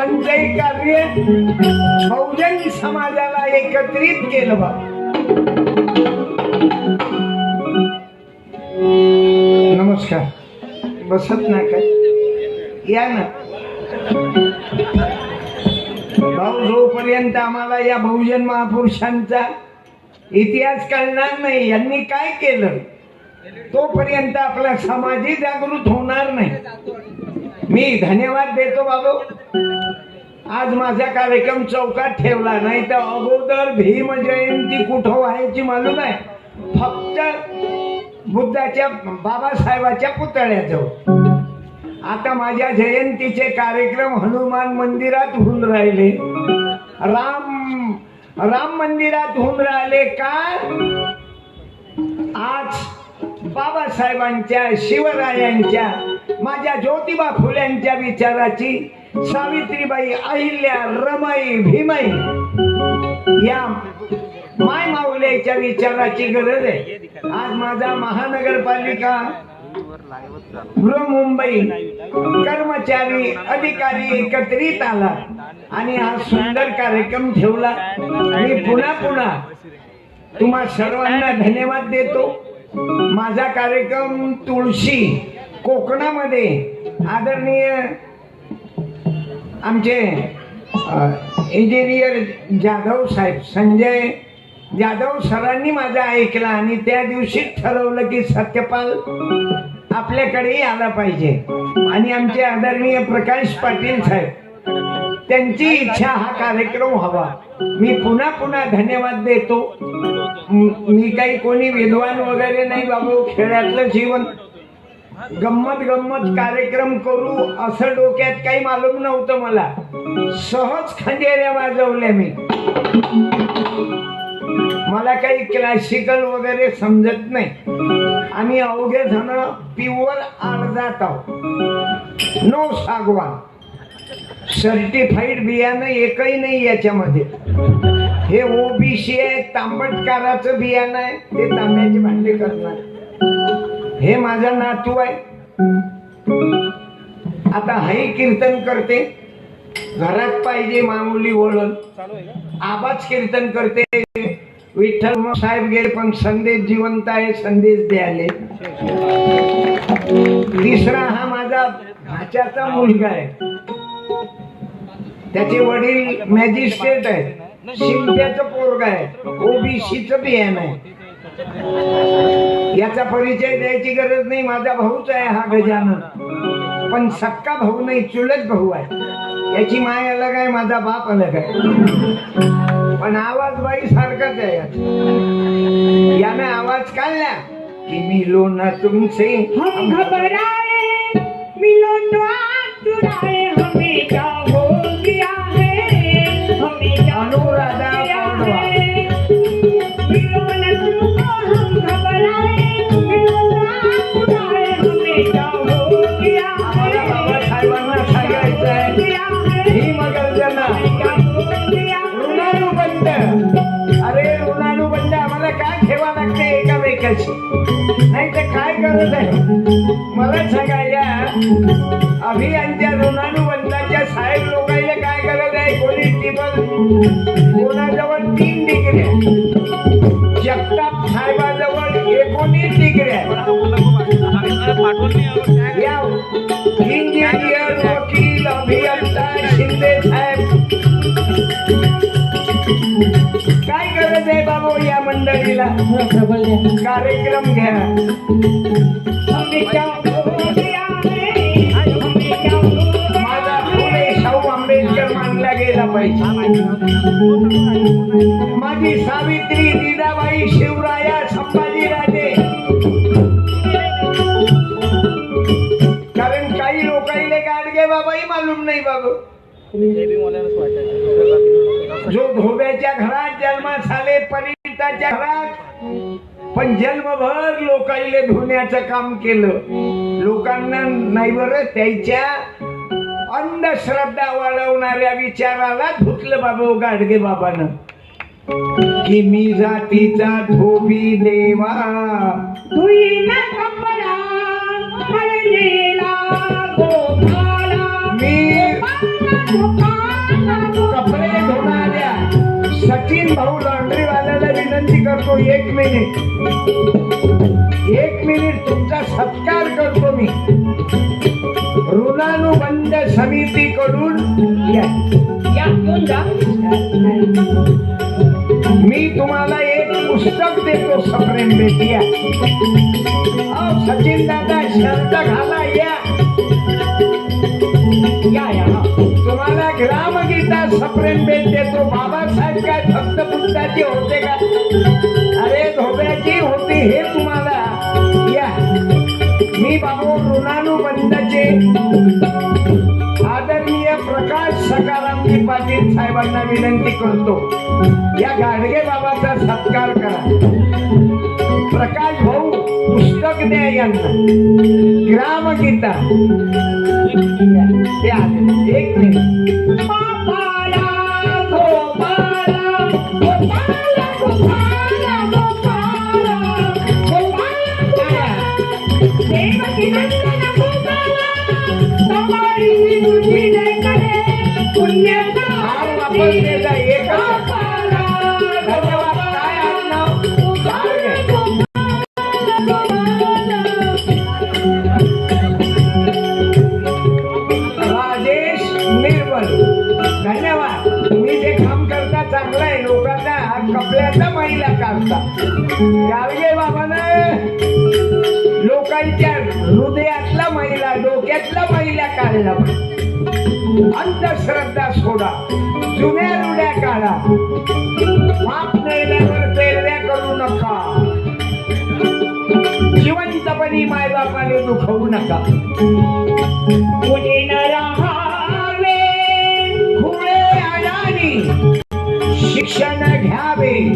थोरांचंही कार्य बहुजन समाजाला एकत्रित केलं बा. नमस्कार. बसत ना काय? या ना. भाऊ जोपर्यंत आम्हाला या बहुजन महापुरुषांचा इतिहास कळणार नाही यांनी काय केलं? तोपर्यंत आपला समाजही जागृत होणार नाही. मी धन्यवाद देतो बाबू. आज माझा कार्यक्रम चौकात ठेवला नाही तर अगोदर भीम जयंती कुठं व्हायची मालूम आहे? फक्त बुद्धाच्या बाबासाहेबाच्या पुतळ्याजवळ. आता माझ्या जयंतीचे कार्यक्रम हनुमान मंदिरात होऊन राहिले. राम राम मंदिरात होऊन राहिले का? आज बाबासाहेबांच्या शिवरायांच्या माझ्या ज्योतिबा फुल्यांच्या विचाराची सावित्रीबाई अहिल्या रमाई भीमाई या माय माऊल्याच्या विचाराची गरज आहे. आज माझा महानगरपालिका बृहमुंबई कर्मचारी अधिकारी एकत्रित आला आणि हा सुंदर कार्यक्रम ठेवला. मी पुन्हा पुन्हा तुम्हा सर्वांना धन्यवाद देतो. माझा कार्यक्रम तुळशी कोकणामध्ये आदरणीय आमचे इंजिनियर जाधव साहेब संजय जाधव सरांनी माझा ऐकला आणि त्या दिवशी ठरवलं की सत्यपाल आपल्याकडेही आला पाहिजे. आणि आमचे आदरणीय प्रकाश पाटील साहेब त्यांची इच्छा हा कार्यक्रम हवा. मी पुन्हा पुन्हा धन्यवाद देतो. मी काही कोणी विद्वान वगैरे नाही बाबू खेळातलं जीवन. गंमत गंमत कार्यक्रम करू असं डोक्यात काही मालूम नव्हतं मला. सहज खंडेऱ्या वाजवल्या मी. मला काही क्लासिकल वगैरे समजत नाही. आम्ही अवघे जण प्युअर अर्जात आहोत. नो सागवान. सर्टिफाईड बियाणं एकही नाही याच्यामध्ये. हे ओबीसी आहे तांबटकाराचं बियाणं आहे ते तांब्याची भांडे करणार. हे माझा नातू आहे. आता हाही कीर्तन करते. घरात पाहिजे मामुली वळण. आबाच कीर्तन करते. विठ्ठल साहेब गेले पण संदेश जिवंत आहे संदेश द्यायले. तिसरा हा माझा भाच्याचा मुलगा आहे. त्याचे वडील मॅजिस्ट्रेट आहे शिंद्याचं पोरग आहे. ओबीसीचं बियाण आहे. याचा परिचय द्यायची गरज नाही. माझा भाऊच आहे हा गजानन. पण सक्का भाऊ नाही चुलत भाऊ आहे. याची माय अलग आहे माझा बाप अलग आहे. पण आवाज बाई सारखाच आहे याचा. यानं आवाज काढला की मी लोना तुमचे हम मी मिलो तो काय गरज आहे. मला सांगायला अभियांच्या ऋणानुबंधाच्या साहेब लोकांना काय गरज आहे. कोणी टिबल कोणाजवळ तीन डिग्र्या जगताप साहेबाजवळ एकोणीस डिग्र्या पाठवून कार्यक्रम घ्या. हो है हो माझा शाहू आंबेडकर मानला गेला पाहिजे. माझी सावित्री जिजाबाई शिवराया संभाजीराजे कारण काही लोकांना गाडगे बाबाही मालूम नाही बाबू. जो धोब्याच्या घरात जन्मास आले परिताच्या घरात. पण जन्मभर लोकांले धुण्याचं काम केलं. लोकांना नाही बरं त्याच्या अंधश्रद्धा वाढवणाऱ्या विचाराला धुतलं बाबा गाडगे बाबानं. की मी जातीचा धोबी देवा. मी कपडे सचिन भाऊ लॉन्ड्री वाल्याला विनंती करतो एक मिनिट. एक मिनिट तुमचा सत्कार करतो मी. ऋणानुबंध समितीकडून या. या घेऊन जा. मी तुम्हाला एक पुस्तक देतो सप्रेम बेटी या अहो, सचिन दादा शर्ट घाला या. या या. तुम्हाला ग्रामगीता प्रेम बेट देतो बाबासाहेब काय फक्त होते का? अरे धोब्याची होती हे तुम्हाला. या. मी बाबू ऋणानुबंधाचे आदरणीय प्रकाश सकाराम पाटील साहेबांना विनंती करतो. या गाडगे बाबाचा सत्कार करा. प्रकाश भाऊ पुस्तक द्या यांना. ग्रामगीता. गीता एक मिनिट. काढला अंधश्रद्धा सोडा. जुन्या रुड्या काढा. माप नेल्यावर पेरण्या करू नका. जिवंतपणी मायबापाने दुखवू नका. कुणी न राहावे खुळे अडाणी. शिक्षण घ्यावे.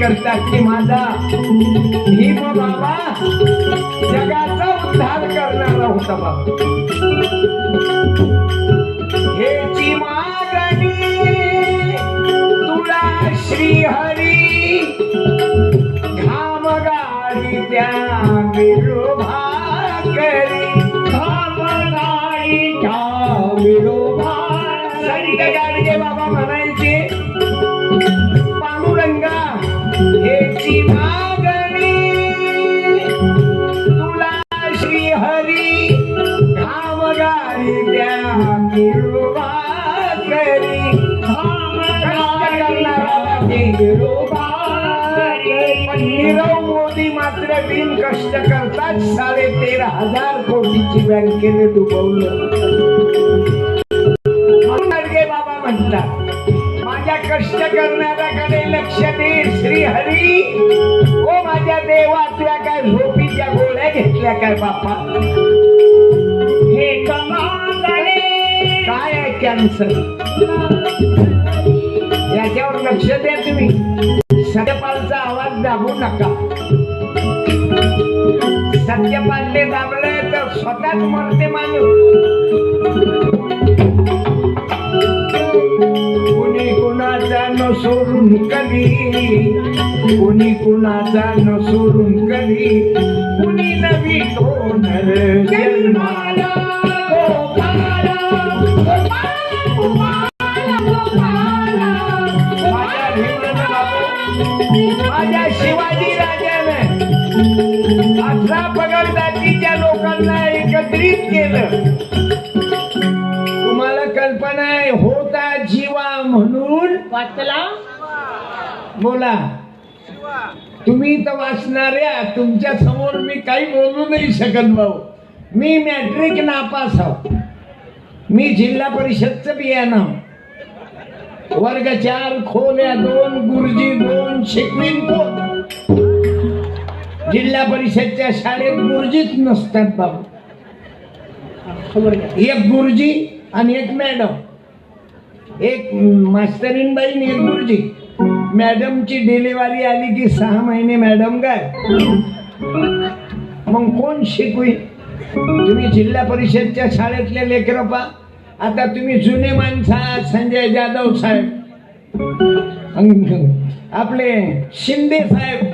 साजरी करतात की माझा भीम बाबा जगाचा उद्धार करणारा होता बाबा. मोदी मात्र बिन कष्ट करतात. साडे तेरा हजार कोटीची बँकेने डुबवलं. गाडगे बाबा म्हणतात माझ्या कष्ट करणाऱ्याकडे लक्ष दे श्री हरी ओ माझ्या देवा तुझ्या काय झोपीच्या गोळ्या घेतल्या काय बापा? हे कमांगणे काय आहे कॅन्सर करू नका. सत्य सत्यपालने दाबले तर स्वतःच मरते माणूस. कोणी कुणाचा न सोडून कधी कुणी कुणाचा न सोडून कधी कुणी नवी होणार जन्मा वाचला? बोला. तुम्ही तर वाचणाऱ्या तुमच्यासमोर मी काही बोलू नाही शकत भाऊ. मी मॅट्रिक नापास आहो. मी जिल्हा परिषदचं बियाणं वर्ग चार खोल्या दोन गुरुजी दोन शिकवीन कोण? जिल्हा परिषदच्या शाळेत गुरुजीच नसतात बाबू एक गुरुजी आणि एक मॅडम. एक मास्तरीन बाई मॅडमची डिलिव्हरी आली की सहा महिने मॅडम काय मग कोण शिकवी? तुम्ही जिल्हा परिषदच्या शाळेतले लेकरं पा आता तुम्ही जुने माणसं आहात, संजय जाधव साहेब. आपले शिंदे साहेब.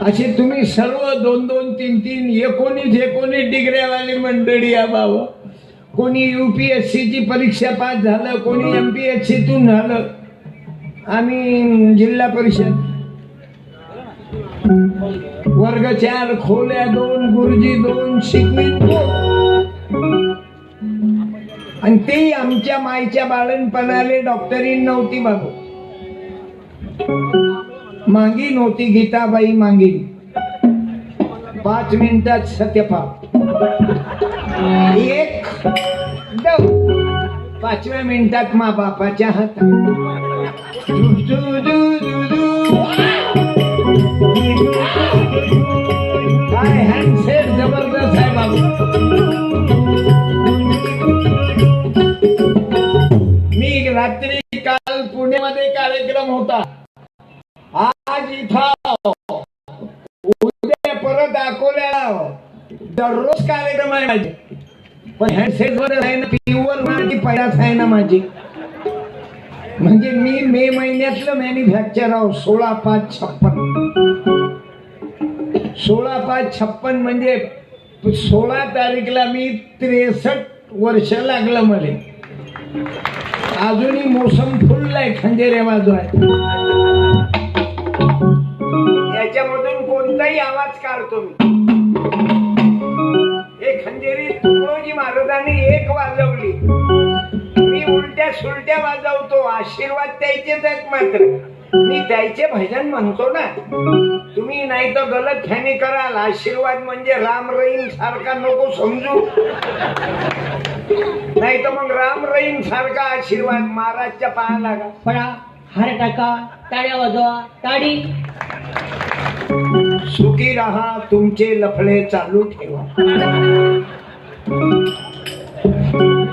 असे तुम्ही सर्व दोन दोन तीन तीन एकोणीस एकोणीस डिग्र्यावाली मंडळी या बाबा कोणी युपीएससी ची परीक्षा पास झालं कोणी एम पी एस सीतून झालं. आम्ही जिल्हा परिषद. वर्ग चार खोल्या दोन गुरुजी दोन शिकवी दोन. आणि ते आमच्या माईच्या बाळणपणाले डॉक्टरीन नव्हती बाबू. मागी नव्हती गीताबाई मागी. पाच मिनिटात सत्यपाप एक पाचव्या मिनिटात मा बापाच्या हातात. हँडसेट जबरदस्त आहे बाबू. मी रात्री काल पुण्यामध्ये कार्यक्रम होता. आज इथं उद्या परत अकोल्याला दररोज कार्यक्रम आहे माझे. पण हँडसेट वर आहे ना प्युअर माझी पैराच आहे ना माझी. म्हणजे मी मे महिन्यातलं मॅन्युफॅक्चर आहो सोळा पाच छप्पन. सोळा पाच छप्पन म्हणजे सोळा तारीखला मी त्रेसष्ट वर्ष लागलं मला. अजूनही मोसम फुललाय खंजेरे बाजू आहे. याच्यामधून कोणताही आवाज काढतो मी. हे खंजेरी तुकडोजी महाराजांनी एक वाजवली. मी उलट्या सुलट्या वाजवतो आशीर्वाद द्यायचेच आहेत मात्र. मी द्यायचे भजन म्हणतो ना. तुम्ही नाही तर गलत फॅनी कराल. आशीर्वाद म्हणजे राम रहीम सारखा नको समजू. नाही तर मग राम रहीम सारखा आशीर्वाद महाराजच्या पाया लागा. पडा हार टाका टाळ्या वाजवा ताडी सुखी राहा तुमचे लफडे चालू ठेवा.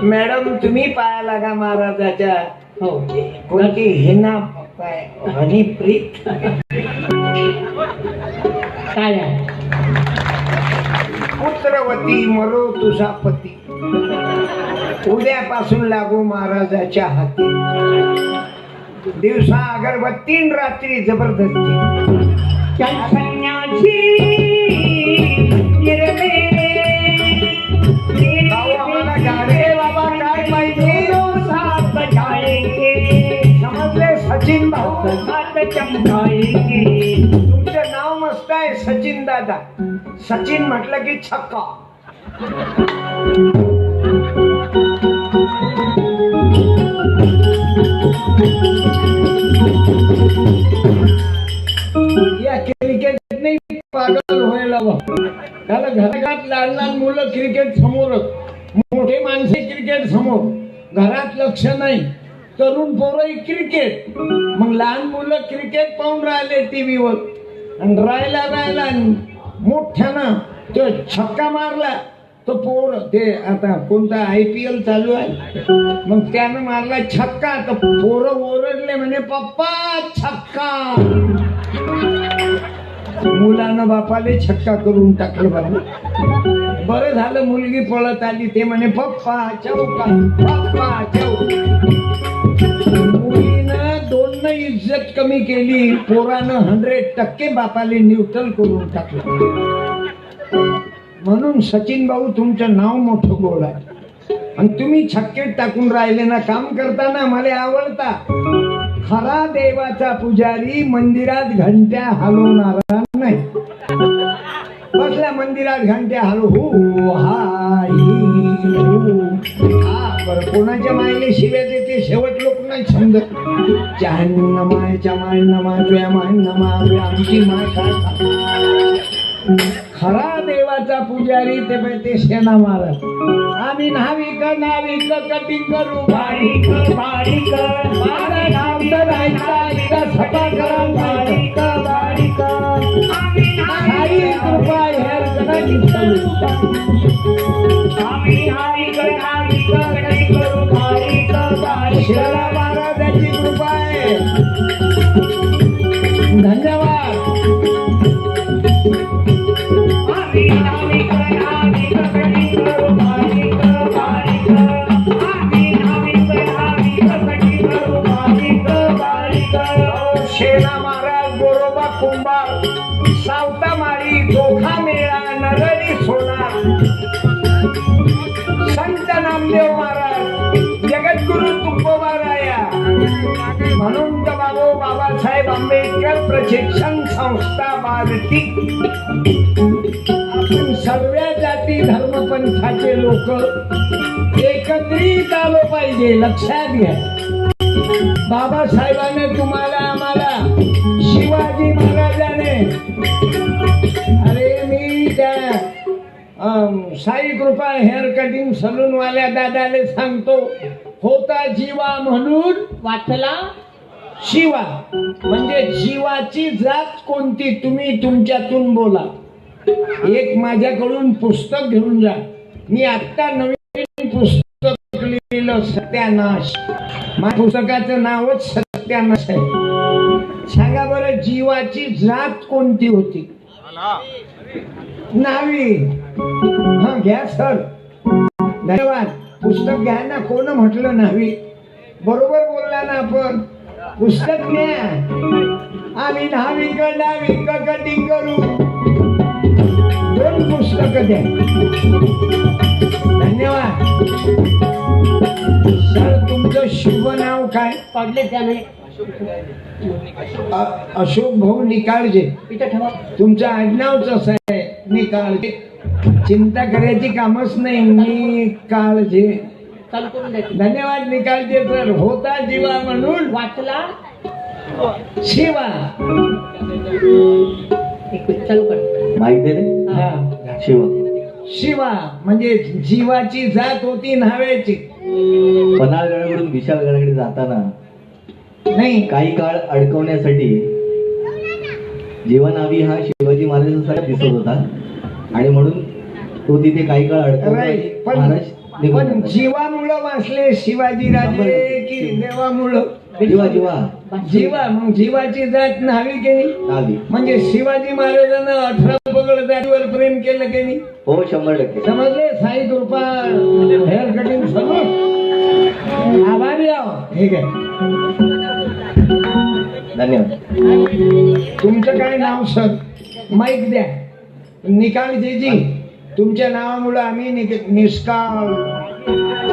मॅडम तुम्ही पाया लागा महाराजाच्या. हो कोणती हिना काय हनीप्रीत. काय पुत्रवती मरो तुझा पती. उद्यापासून लागू महाराजाच्या हाती. दिवसा अगरबत्ती रात्री जबरदस्ती. सचिन चमकाएंगे तुमचं नाव मस्त आहे सचिन दादा. सचिन म्हटलं की छक्का. या क्रिकेट नाही पागल व्हायला त्याला घरात लहान लहान मुलं क्रिकेट समोरच मोठे माणसे क्रिकेट समोर. घरात लक्ष नाही. तरुण पोरं क्रिकेट. क्रिकेट पाहून राहिले टीव्हीवर. आणि राहिला राहिला मोठ्यानं तो छक्का मारला. तो पोर ते आता कोणता आय पी एल चालू आहे? मग त्यानं मारला छक्का. तर पोरं ओरडले म्हणे पप्पा छक्का. मुलानं बापाले छक्का करून टाकलं बाबा. बरं झालं मुलगी पळत आली. ते म्हणे पप्पा चौका पप्पा चौका मुलीनं इज्जत कमी केली पोरानं हंड्रेड टक्के बापाले न्यूट्रल करून टाकलं. म्हणून सचिन भाऊ तुमचं नाव मोठं गोड आहे आणि तुम्ही छक्के टाकून राहिले ना काम करताना मला आवडता. खरा देवाचा पुजारी मंदिरात घंट्या हलवणारा नाही. बसल्या मंदिरात घंट्या हलू हो, हाय हा ही, बरं कोणाच्या मायले शिव्या देते शेवट लोक नाही समजत. चान नमाय चमाय नमा तुया माय नमा तुया आमची माय काय खरा देवाचा पुजारी ते पाय ते महाराज आम्ही नाविक नाविक कटिंग करू. बारीक बारीक महाराज आमचं सभा करा बारीक बारीक कृपा कृपा आहे. म्हणून तर बाबा बाबासाहेब आंबेडकर प्रशिक्षण संस्था बारटी आपण सर्व जाती धर्मपंथाचे लोक एकत्रित आलो पाहिजे लक्षात घ्या. बाबासाहेबाने तुम्हाला आम्हाला शिवाजी महाराजाने अरे मी त्या साई कृपा हेअर कटिंग सलून वाल्या दादाले सांगतो होता जीवा म्हणून वाचला? शिवा. म्हणजे जीवाची जात कोणती? तुम्ही तुमच्यातून बोला. एक माझ्याकडून पुस्तक घेऊन जा. मी आत्ता नवीन पुस्तक लिहिलं सत्यानाश. माझ्या पुस्तकाचं नावच सत्यानाश आहे. सांगा बरं जीवाची जात कोणती होती? नावी. हा घ्या सर. धन्यवाद. पुस्तक घ्या ना कोण म्हटलं नावी बरोबर बोलला ना आपण. पुस्तक न्या आम्ही नाविक नाविक कटिंग करू. दोन पुस्तक द्या. धन्यवाद. सर तुमचं शुभ नाव काय? पडले त्याने. अशोक भाऊ निकाळजे. तुमचं आडनावच असं आहे निकाळजे. चिंता करायची कामच नाही. चालू करून द्यायचं धन्यवाद निकाळजे सर होता जीवा म्हणून. वाचला? शिवा. एक मिनिट चालू कर. माहीत रे. हा. शिव. शिवा म्हणजे जीवाची जात होती न्हाव्याची. पन्हाळगडाकडून विशाळगडाकडे जाताना नाही. काही काळ अडकवण्यासाठी जीवनावी हा शिवाजी महाराजांसारखा दिसत होता. आणि म्हणून तो तिथे काही काळ. आणि पण. जीवामुळं वाचले शिवाजी राजे की देवामुळं? जीवा जीवा. जीवा मग जीवाची जात न्हावी केली म्हणजे शिवाजी महाराजांना अठरा पगड जातीवर प्रेम केलं की नाही? हो शंभर टक्के. समजले? साई कृपा हेअर कटिंग सलून आभारी आहो. ठीक आहे. धन्यवाद. तुमचं काय नाव सर? माईक द्या. निकाल जी. तुमच्या नावामुळं आम्ही निक- निष्काळ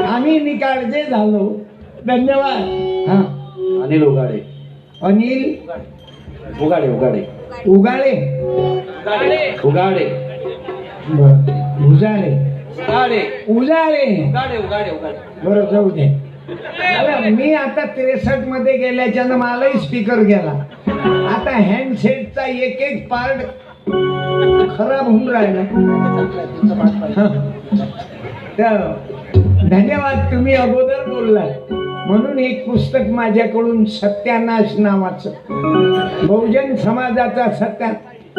आम्ही निकाळजे झालो. धन्यवाद. हा. अनिल उगाडे. अनिल? उगाडे उगाडे. उगाळे उगाडे. उगाडे. उजाळे उगाडे. उगाडे उगाडे बरं जाऊ दे. अरे, मी आता त्रेसष्टमध्ये गेल्याच्यानं मलाही स्पीकर गेला. आता हँडसेटचा एक एक पार्ट खराब होऊन राहिला. तर धन्यवाद तुम्ही अगोदर बोललात. म्हणून एक पुस्तक माझ्याकडून सत्यानाश नावाचं. बहुजन समाजाचा सत्या.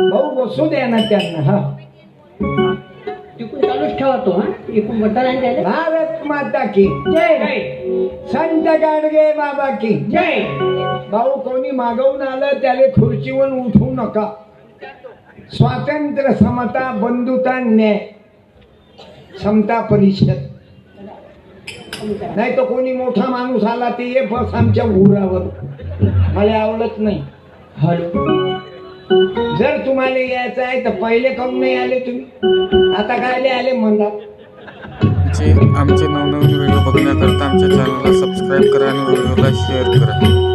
भाऊ बसू द्या ना त्यांना हा. चालूच ठेवतो हा. भारत माता की जय. संत गाडगे बाबा की. जय. भाऊ कोणी मागवून आलं त्याला खुर्चीवर उठवू नका. स्वातंत्र्य समता बंधुता न्याय. समता परिषद. नाही तर कोणी मोठा माणूस आला ते ये बस आमच्या उरावर. मला आवडत नाही. हॅलो. जर तुम्हाला यायचं आहे तर पहिले काऊन नाही आले तुम्ही? आता काय आले? आमचे आमचे नवनवीन व्हिडिओ बघण्याकरता आमच्या चॅनलला सबस्क्राईब करा आणि व्हिडिओला शेअर करा.